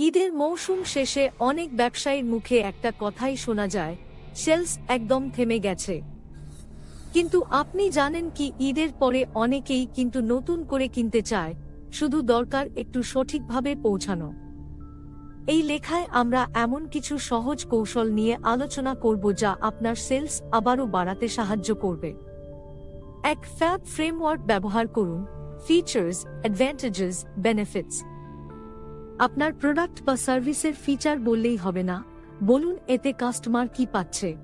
ঈদের মৌসুম শেষে অনেক ব্যবসায়ীর মুখে একটা কথাই শোনা যায়, সেলস একদম থেমে গেছে। কিন্তু আপনি জানেন কি ঈদের পরে অনেকেই কিন্তু নতুন করে কিনতে চায়, শুধু দরকার একটু সঠিকভাবে পৌঁছানো। এই লেখায় আমরা এমন কিছু সহজ কৌশল নিয়ে আলোচনা করব যা আপনার সেলস আবারও বাড়াতে সাহায্য করবে। এক ফ্যাব ফ্রেমওয়ার্ক ব্যবহার করুন, ফিচার্স, অ্যাডভান্টেজেস, বেনিফিটস। আপনার প্রোডাক্ট বা সার্ভিসের ফিচার বললেই হবে না। বলুন, এতে কাস্টমার কি পাচ্ছে?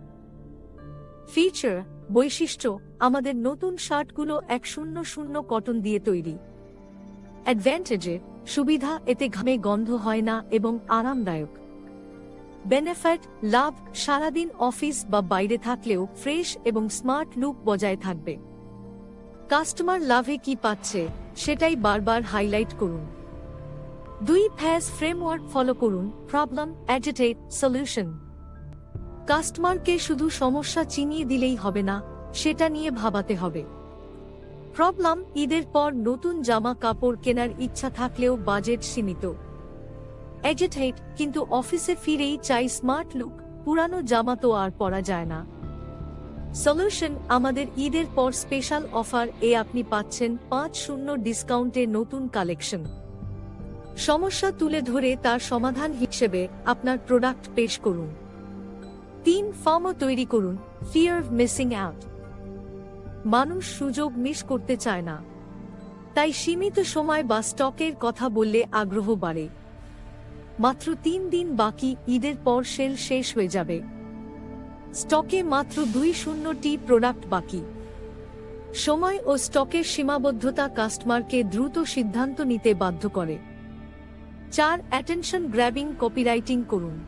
ফিচার বৈশিষ্ট্য, আমাদের নতুন শার্টগুলো এক শূন্য শূন্য কটন দিয়ে তৈরি। অ্যাডভান্টেজে সুবিধা, এতে ঘামে গন্ধ হয় না এবং আরামদায়ক। বেনিফিট লাভ, সারাদিন অফিস বা বাইরে থাকলেও ফ্রেশ এবং স্মার্ট লুক বজায় থাকবে। কাস্টমার লাভে কি পাচ্ছে, সেটাই বারবার হাইলাইট করুন। দুই ফ্যাস ফ্রেমওয়ার্ক ফলো করুন প্রবলেম অ্যাজিটেট সলিউশন কাস্টমারকে শুধু সমস্যা চিনিয়ে দিলেই হবে না, সেটা নিয়ে ভাবাতে হবে। প্রবলেম ঈদের পর নতুন জামা কাপড় কেনার ইচ্ছা থাকলেও বাজেট সীমিত। এজিটেট কিন্তু অফিসে ফিরেই চাই স্মার্ট লুক পুরানো জামা তো আর পরা যায় না। সলিউশন আমাদের ঈদের পর স্পেশাল অফার এ আপনি পাচ্ছেন পাঁচ শূন্য ডিসকাউন্টে নতুন কালেকশন সমস্যা তুলে ধরে তার সমাধান হিসেবে আপনার প্রোডাক্ট পেশ করুন। তিন ফর্মও তৈরি করুন। ফিয়ার মিসিং আউট মানুষ সুযোগ মিস করতে চায় না। তাই সীমিত সময় বা স্টকের কথা বললে আগ্রহ বাড়ে। মাত্র তিন দিন বাকি, ঈদের পর সেল শেষ হয়ে যাবে। স্টকে মাত্র দুই শূন্যটি প্রোডাক্ট বাকি। সময় ও স্টকের সীমাবদ্ধতা কাস্টমারকে দ্রুত সিদ্ধান্ত নিতে বাধ্য করে। চার অ্যাটেনশন গ্র্যাবিং কপিরাইটিং করুন।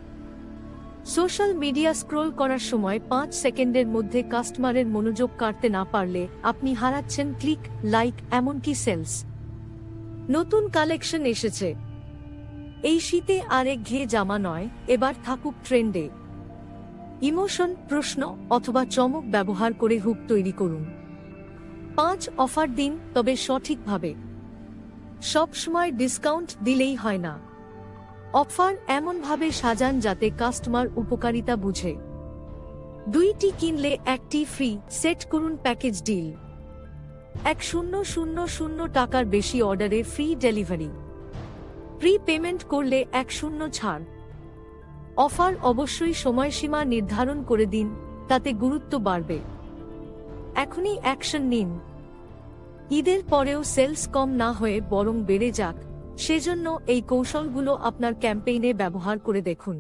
সোশ্যাল মিডিয়া স্ক্রোল করার সময় পাঁচ সেকেন্ডের মধ্যে কাস্টমারের মনোযোগ কাটতে না পারলে আপনি হারাচ্ছেন ক্লিক লাইক এমনকি সেলস নতুন কালেকশন এসেছে। এই শীতে আরেক ঘিয়ে জামা নয়, এবার থাকুক ট্রেন্ডে ইমোশন, প্রশ্ন অথবা চমক ব্যবহার করে হুক তৈরি করুন। পাঁচ অফার দিন, তবে সঠিকভাবে। সবসময় ডিসকাউন্ট দিলেই হয় না। অফার এমনভাবে সাজান যাতে কাস্টমার উপকারিতা বুঝে। দুইটি কিনলে একটি ফ্রি, সেট করুন প্যাকেজ ডিল। এক শূন্য শূন্য শূন্য টাকার বেশি অর্ডারে ফ্রি ডেলিভারি। প্রি পেমেন্ট করলে এক শূন্য ছাড়। অফার অবশ্যই সময়সীমা নির্ধারণ করে দিন, তাতে গুরুত্ব বাড়বে। এখনই অ্যাকশন নিন। ঈদের পরেও সেলস কম না হয়ে বরং বেড়ে যাক। সেজন্য এই কৌশলগুলো আপনার ক্যাম্পেইনে ব্যবহার করে দেখুন।